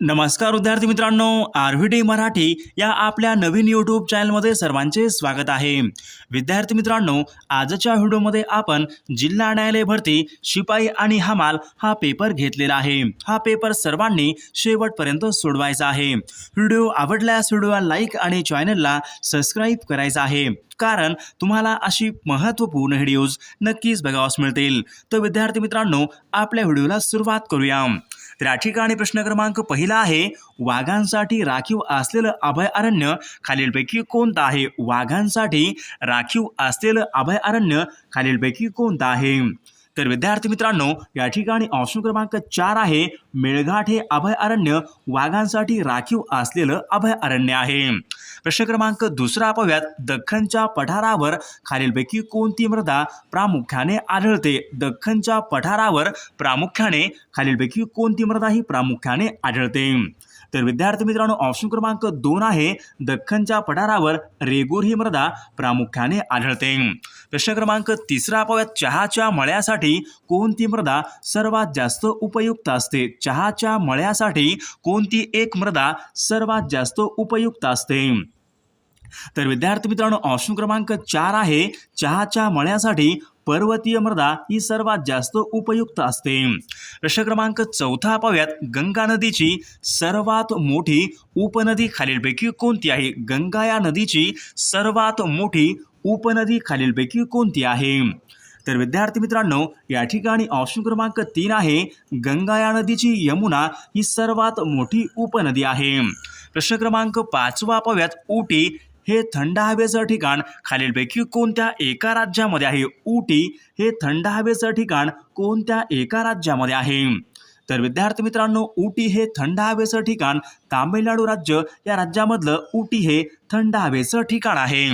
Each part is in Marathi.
नमस्कार विद्यार्थी मित्रांनो आर व्ही डी मराठी या आपल्या नवीन यूट्यूब चॅनलमध्ये सर्वांचे स्वागत आहे. विद्यार्थी मित्रांनो आजच्या व्हिडिओमध्ये आपण जिल्हा न्यायालय भरती शिपाई आणि हमाल हा पेपर घेतलेला आहे. हा पेपर सर्वांनी शेवटपर्यंत सोडवायचा आहे. व्हिडिओ आवडल्यास व्हिडिओला लाईक आणि चॅनलला सबस्क्राईब करायचा आहे. कारण तुम्हाला अशी महत्त्वपूर्ण व्हिडिओज नक्कीच बघावास मिळतील. तर विद्यार्थी मित्रांनो आपल्या व्हिडिओला सुरुवात करूया. त्या ठिकाणी प्रश्न क्रमांक पहिला आहे वाघांसाठी राखीव असलेलं अभयारण्य खालीलपैकी कोणतं आहे? वाघांसाठी राखीव असलेलं अभयारण्य खालीलपैकी कोणतं आहे? तर विद्यार्थी मित्रांनो या ठिकाणी ऑप्शन क्रमांक चार आहे मेळघाट हे अभयारण्य वाघांसाठी राखीव असलेलं अभयारण्य आहे. प्रश्न क्रमांक दुसरा पाहूयात दख्खनच्या पठारावर खालीलपैकी कोणती मृदा प्रामुख्याने आढळते? दख्खनच्या पठारावर प्रामुख्याने खालीलपैकी कोणती मृदा ही प्रामुख्याने आढळते? तर विद्यार्थी मित्रांनो ऑप्शन क्रमांक दोन आहे दख्खनच्या पठारावर रेगूर ही मृदा प्रामुख्याने आढळते. प्रश्न क्रमांक तिसरा पाहूयात चहाच्या मळ्यासाठी कोणती मृदा सर्वात जास्त उपयुक्त असते? चहाच्या मळ्यासाठी कोणती एक मृदा सर्वात जास्त उपयुक्त असते? तर विद्यार्थी मित्रांनो ऑप्शन क्रमांक चार आहे चहाच्या मळ्यासाठी पर्वतीय मृदा ही सर्वात जास्त उपयुक्त असते. प्रश्न क्रमांक चौथा पाव्यात गंगा नदीची सर्वात मोठी उपनदी खालीलपैकी कोणती आहे? गंगा या नदीची सर्वात मोठी उपनदी खालीलपैकी कोणती आहे? तर विद्यार्थी मित्रांनो या ठिकाणी ऑप्शन क्रमांक तीन आहे. गंगा या नदीची यमुना ही सर्वात मोठी उपनदी आहे. प्रश्न क्रमांक पाचवा पाव्यात उटी हे थंड हवेचं ठिकाण खालीलपैकी कोणत्या एका राज्यामध्ये आहे? उटी हे थंड हवेचं ठिकाण कोणत्या एका राज्यामध्ये आहे? तर विद्यार्थी मित्रांनो उटी हे थंड हवेचं ठिकाण. तामिळनाडू राज्य या राज्यामधलं उटी हे थंड हवेचं ठिकाण आहे.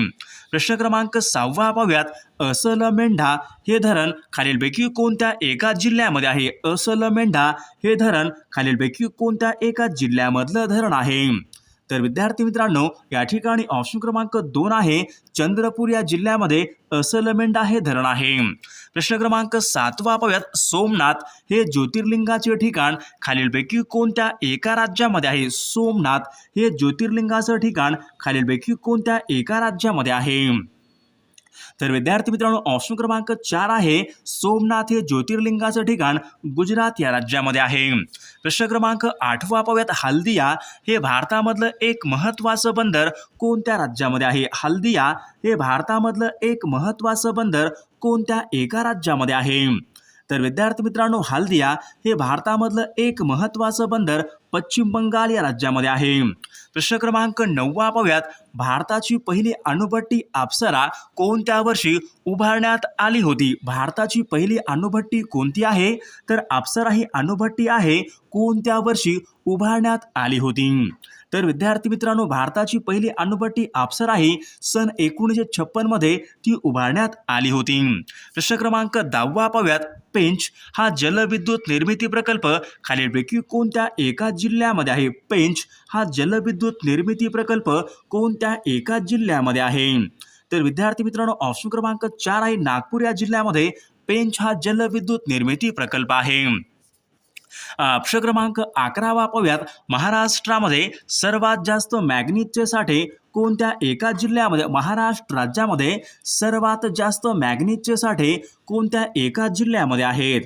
प्रश्न क्रमांक सहावा पाहूयात. असल मेंढा हे धरण खालीलपैकी कोणत्या एका जिल्ह्यामध्ये आहे? असल मेंढा हे धरण खालीलपैकी कोणत्या एका जिल्ह्यामधलं धरण आहे? तर विद्यार्थी मित्रांनो या ठिकाणी ऑप्शन क्रमांक दोन आहे चंद्रपूर या जिल्ह्यामध्ये असलमेंडा हे धरण आहे. प्रश्न क्रमांक सातवा पाहूयात सोमनाथ हे ज्योतिर्लिंगाचे ठिकाण. खालीलपैकी कोणत्या एका राज्यामध्ये आहे? सोमनाथ हे ज्योतिर्लिंगाचं ठिकाण. खालीलपैकी कोणत्या एका राज्यामध्ये आहे? तर विद्यार्थी मित्रांनो ऑप्शन क्रमांक चार आहे सोमनाथ हे ज्योतिर्लिंगाचं ठिकाण गुजरात या राज्यामध्ये आहे. प्रश्न क्रमांक आठवा पाहूयात. हल्दिया हे भारतामधलं एक महत्त्वाचं बंदर कोणत्या राज्यामध्ये आहे? हल्दिया हे भारतामधलं एक महत्त्वाचं बंदर कोणत्या एका राज्यामध्ये आहे? तर विद्यार्थी मित्रांनो हल्दिया हे भारतामधलं एक महत्त्वाचं बंदर पश्चिम बंगाल या राज्यामध्ये आहे. प्रश्न क्रमांक नववा पाहूयात. भारताची पहिली अणुभट्टी अप्सरा कोणत्या वर्षी उभारण्यात आली होती? भारताची पहिली अणुभट्टी कोणती आहे? तर अप्सरा ही अणुभट्टी आहे कोणत्या वर्षी उभारण्यात आली होती? तर विद्यार्थी मित्रांनो भारताची पहिली अणुभट्टी अप्सरा ही सन एकोणीसशे छप्पनमध्ये ती उभारण्यात आली होती. प्रश्न क्रमांक दहावा पाहूयात. पेंच हा जलविद्युत निर्मिती प्रकल्प खालीलपैकी कोणत्या एका जिल्ह्यामध्ये आहे? पेंच हा जलविद्युत निर्मिती प्रकल्प कोणत्या एका जिल्ह्यामध्ये आहे? तर विद्यार्थी मित्रांनो ऑप्शन क्रमांक चार आहे नागपूर या जिल्ह्यामध्ये पेंच हा जलविद्युत निर्मिती प्रकल्प आहे. ऑप्शन क्रमांक अकरावा पाहूयात महाराष्ट्रामध्ये सर्वात जास्त मॅग्नीजचे साठे कोणत्या एका जिल्ह्यामध्ये? महाराष्ट्र राज्यामध्ये सर्वात जास्त मॅग्नीजचे साठे कोणत्या एका जिल्ह्यामध्ये आहेत?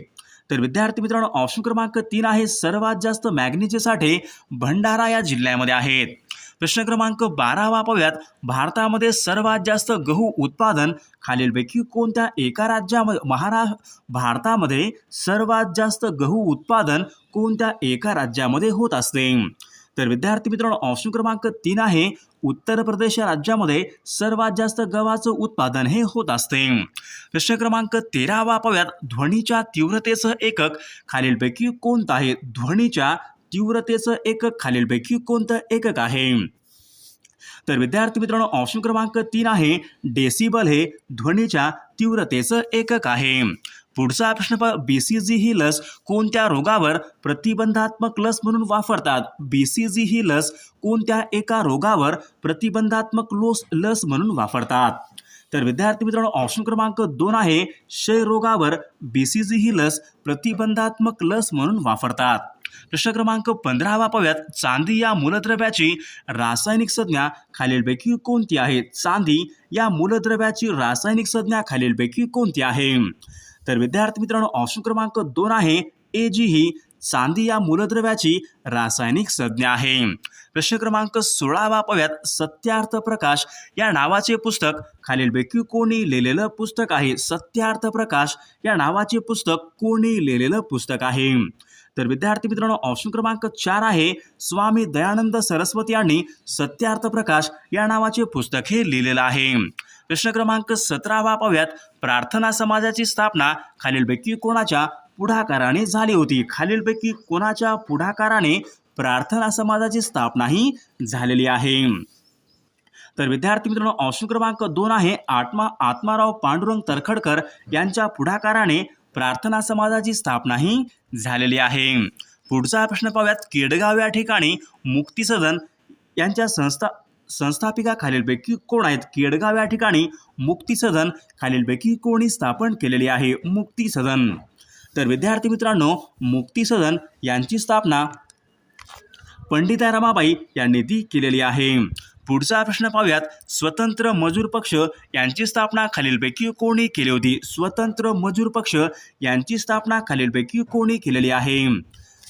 तर विद्यार्थी मित्रांनो ऑप्शन क्रमांक तीन आहे सर्वात जास्त मॅग्नीजचे साठे भंडारा या जिल्ह्यामध्ये आहेत. प्रश्न क्रमांक बारावा पाहूयात भारतामध्ये सर्वात जास्त गहू उत्पादन खालीलपैकी कोणत्या एका राज्यामध्ये महारा भारतामध्ये सर्वात जास्त गहू उत्पादन कोणत्या एका राज्यामध्ये होत असते? तर विद्यार्थी मित्रांनो ऑप्शन क्रमांक तीन आहे उत्तर प्रदेश राज्यामध्ये सर्वात जास्त गव्हाचं उत्पादन हे होत असते. प्रश्न क्रमांक तेरावा पाहूयात ध्वनीच्या तीव्रतेचं एकक खालीलपैकी कोणतं आहे? ध्वनीच्या तीव्रतेचं एकक खालीलपैकी कोणतं एकक आहे? तर विद्यार्थी मित्रांनो ऑप्शन क्रमांक तीन आहे डेसिबल हे ध्वनीच्या तीव्रतेचं एकक आहे. पुढचा प्रश्न प ही लस कोणत्या रोगावर प्रतिबंधात्मक लस म्हणून वापरतात? बीसीजी ही लस कोणत्या एका रोगावर प्रतिबंधात्मक लोस लस म्हणून वापरतात? तर विद्यार्थी मित्रांनो ऑप्शन क्रमांक दोन आहे क्षयरोगावर बीसीजी ही लस प्रतिबंधात्मक लस म्हणून वापरतात. प्रश्न क्रमांक पंधरावा पाहूयात. चांदी या मूलद्रव्याची रासायनिक संज्ञा खालीलपैकी कोणती आहे? चांदी या मूलद्रव्याची रासायनिक संज्ञा खालीलपैकी कोणती आहे? तर विद्यार्थी मित्रांनो ऑप्शन क्रमांक दोन आहे ए जी ही चांदी या मूलद्रव्याची रासायनिक संज्ञा आहे. प्रश्न क्रमांक सोळावा पाहूयात सत्यार्थ प्रकाश या नावाचे पुस्तक खालीलपैकी कोणी लिहिलेलं पुस्तक आहे. सत्यार्थ प्रकाश या नावाचे पुस्तक कोणी लिहिलेलं पुस्तक आहे. तर विद्यार्थी मित्रांनो ऑप्शन क्रमांक चार आहे स्वामी दयानंद सरस्वती यांनी सत्यार्थ प्रकाश या नावाचे पुस्तक हे लिहिलेलं आहे. प्रश्न क्रमांक सतरावा पाहूयात. प्रार्थना समाजाची स्थापना खालीलपैकी कोणाच्या पुढाकाराने झाली होती? खालीलपैकी कोणाच्या पुढाकाराने प्रार्थना समाजाची स्थापना ही झालेली आहे? तर विद्यार्थी मित्रांनो ऑप्शन क्रमांक दोन आहे आत्मा आत्माराव पांडुरंग तरखडकर यांच्या पुढाकाराने प्रार्थना समाजाची स्थापनाही झालेली आहे. पुढचा प्रश्न पाहूयात. केडगाव या ठिकाणी मुक्ती सदन यांच्या संस्था संस्थापिका खालीलपैकी कोण आहेत? केडगाव या ठिकाणी मुक्ती सदन खालीलपैकी कोणी स्थापन केलेली आहे? मुक्ती सदन तर विद्यार्थी मित्रांनो मुक्ती सदन यांची स्थापना पंडिता रमाबाई यांनी ती केलेली आहे. पुढचा प्रश्न पाहूयात. स्वतंत्र मजूर पक्ष यांची स्थापना खालीलपैकी कोणी केली होती? स्वतंत्र मजूर पक्ष यांची स्थापना खालीलपैकी कोणी केलेली आहे?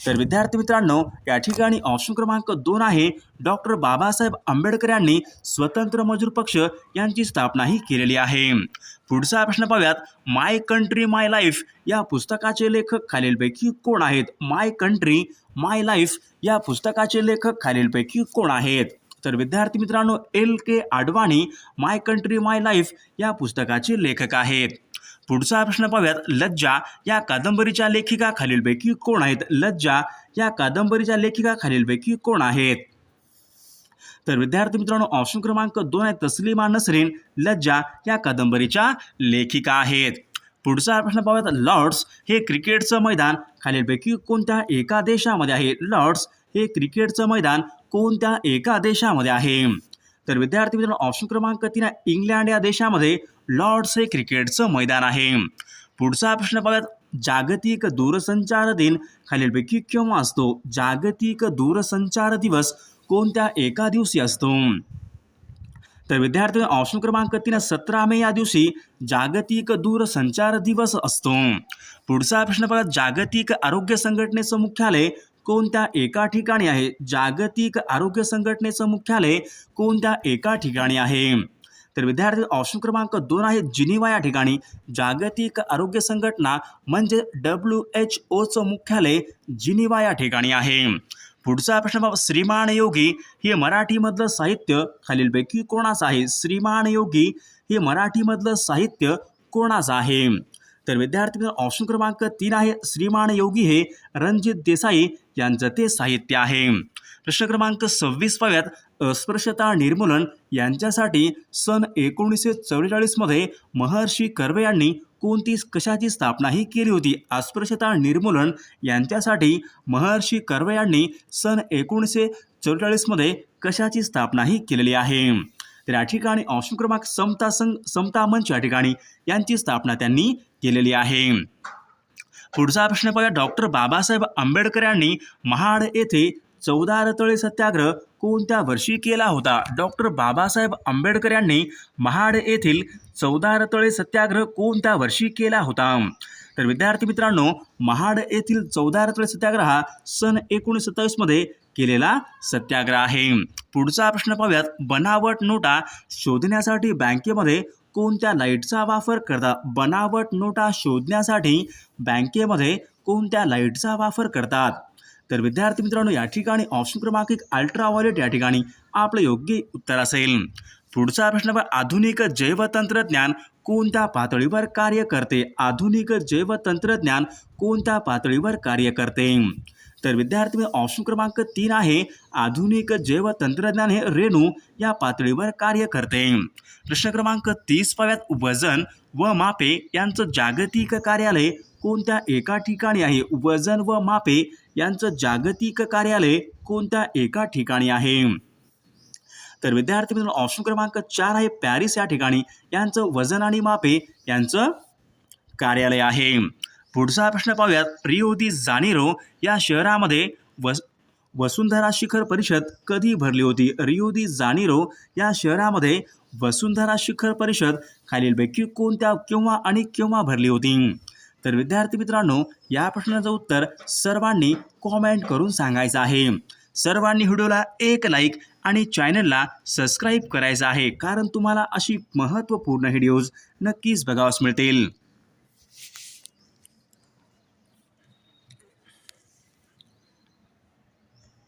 तर विद्यार्थी मित्रांनो या ठिकाणी ऑप्शन क्रमांक दोन आहे. डॉक्टर बाबासाहेब आंबेडकर यांनी स्वतंत्र मजूर पक्ष यांची स्थापनाही केलेली आहे. पुढचा प्रश्न पाहूयात. माय कंट्री माय लाईफ या पुस्तकाचे लेखक खालीलपैकी कोण आहेत? माय कंट्री माय लाईफ या पुस्तकाचे लेखक खालीलपैकी कोण आहेत? तर विद्यार्थी मित्रांनो L K Advani my country my life या पुस्तकाचे लेखक आहेत. पुढचा प्रश्न पाहूयात. लज्जा या कादंबरीच्या लेखिका खालीलपैकी कोण आहेत? लज्जा या कादंबरीच्या लेखिका खालीलपैकी कोण आहेत? तर विद्यार्थी मित्रांनो ऑप्शन क्रमांक दोन आहे तस्लिमा नसरीन. लज्जा या कादंबरीच्या लेखिका आहेत. पुढचा प्रश्न पाहूयात. लॉर्ड्स हे क्रिकेटचं मैदान खालीलपैकी कोणत्या एका देशामध्ये आहे? लॉर्ड्स हे क्रिकेटचं मैदान कोणत्या एका देशामध्ये आहे? तर विद्यार्थी मित्रांनो ऑप्शन क्रमांक तीन इंग्लंड या देशामध्ये लॉर्ड्स हे क्रिकेटचं मैदान आहे. पुढचा प्रश्न पाहूयात जागतिक दूरसंचार दिन खालीलपैकी केव्हा असतो? जागतिक दूरसंचार दिवस कोणत्या एका दिवशी असतो? तर विद्यार्थी ऑप्शन क्रमांक तीन सतरा मे या दिवशी जागतिक दूरसंचार दिवस असतो. पुढचा प्रश्न बघा जागतिक आरोग्य संघटनेचं मुख्यालय कोणत्या एका ठिकाणी आहे? जागतिक आरोग्य संघटनेचं मुख्यालय कोणत्या एका ठिकाणी आहे? तर विद्यार्थी ऑप्शन क्रमांक दोन आहे जिनिवा या ठिकाणी. जागतिक आरोग्य संघटना म्हणजे डब्ल्यू एच ओचं मुख्यालय जिनिवा या ठिकाणी आहे. पुढचा प्रश्न बाबा श्रीमान योगी हे मराठीमधलं साहित्य खालीलपैकी कोणाचं आहे? श्रीमान योगी हे मराठीमधलं साहित्य कोणाचं आहे? तर विद्यार्थी ऑप्शन क्रमांक तीन आहे. श्रीमान योगी हे रणजित देसाई यांचं ते साहित्य आहे. प्रश्न क्रमांक सव्वीस पाव्यात अस्पृश्यता निर्मूलन यांच्यासाठी सन एकोणीसशे चौवेचाळीसमध्ये महर्षी कर्वे यांनी कोणती कशाची स्थापनाही केली होती? अस्पृश्यता निर्मूलन यांच्यासाठी महर्षी कर्वे यांनी सन एकोणीसशे चौवेचाळीसमध्ये कशाची स्थापनाही केलेली आहे? तर या ठिकाणी ऑप्शन क्रमांक समता संघ समता मंच या ठिकाणी यांची स्थापना त्यांनी केलेली आहे. पुढचा प्रश्न पाहूया. डॉक्टर बाबासाहेब आंबेडकर यांनी महाड येथे चौदा रतळे सत्याग्रह कोणत्या वर्षी केला होता? डॉक्टर बाबासाहेब आंबेडकर यांनी महाड येथील चौदा रतळे सत्याग्रह कोणत्या वर्षी केला होता? तर विद्यार्थी मित्रांनो महाड येथील चौदा रतळे सत्याग्रह हा सन एकोणीसशे सत्तावीसमध्ये केलेला सत्याग्रह आहे. पुढचा प्रश्न पाहूयात. बनावट नोटा शोधण्यासाठी बँकेमध्ये कोणत्या लाईटचा वापर करतात बनावट नोटा शोधण्यासाठी बँकेमध्ये कोणत्या लाईटचा वापर करतात? तर विद्यार्थी मित्रांनो या ठिकाणी ऑप्शन क्रमांक एक अल्ट्राव्हायोलेट या ठिकाणी आपलं योग्य उत्तर असेल. पुढचा प्रश्न आधुनिक जैवतंत्रज्ञान कोणत्या पातळीवर कार्य करते? आधुनिक जैवतंत्रज्ञान कोणत्या पातळीवर कार्य करते? तर विद्यार्थी ऑप्शन क्रमांक तीन आहे आधुनिक जैवतंत्रज्ञान हे रेणू या पातळीवर कार्य करते. प्रश्न क्रमांक तीस पाव्यात वजन व मापे यांचं जागतिक कार्यालय कोणत्या एका ठिकाणी आहे? वजन व मापे यांचं जागतिक कार्यालय कोणत्या एका ठिकाणी आहे? तर विद्यार्थी मित्रांनो ऑप्शन क्रमांक चार आहे पॅरिस या ठिकाणी. यांचं वजन आणि मापे यांचं कार्यालय आहे. पुढचा प्रश्न पाहूयात. रिओ दी जानेरो या शहरामध्ये वस वसुंधरा शिखर परिषद कधी भरली होती? रिओ दी जानेरो या शहरामध्ये वसुंधरा शिखर परिषद खालीलपैकी कोणत्या केव्हा आणि केव्हा भरली होती? तर विद्यार्थी मित्रांनो या प्रश्नाचं उत्तर सर्वांनी कॉमेंट करून सांगायचं आहे. सर्वांनी व्हिडिओला एक लाईक आणि चॅनलला सबस्क्राईब करायचं आहे कारण तुम्हाला अशी महत्त्वपूर्ण व्हिडिओज नक्कीच बघावस मिळतील.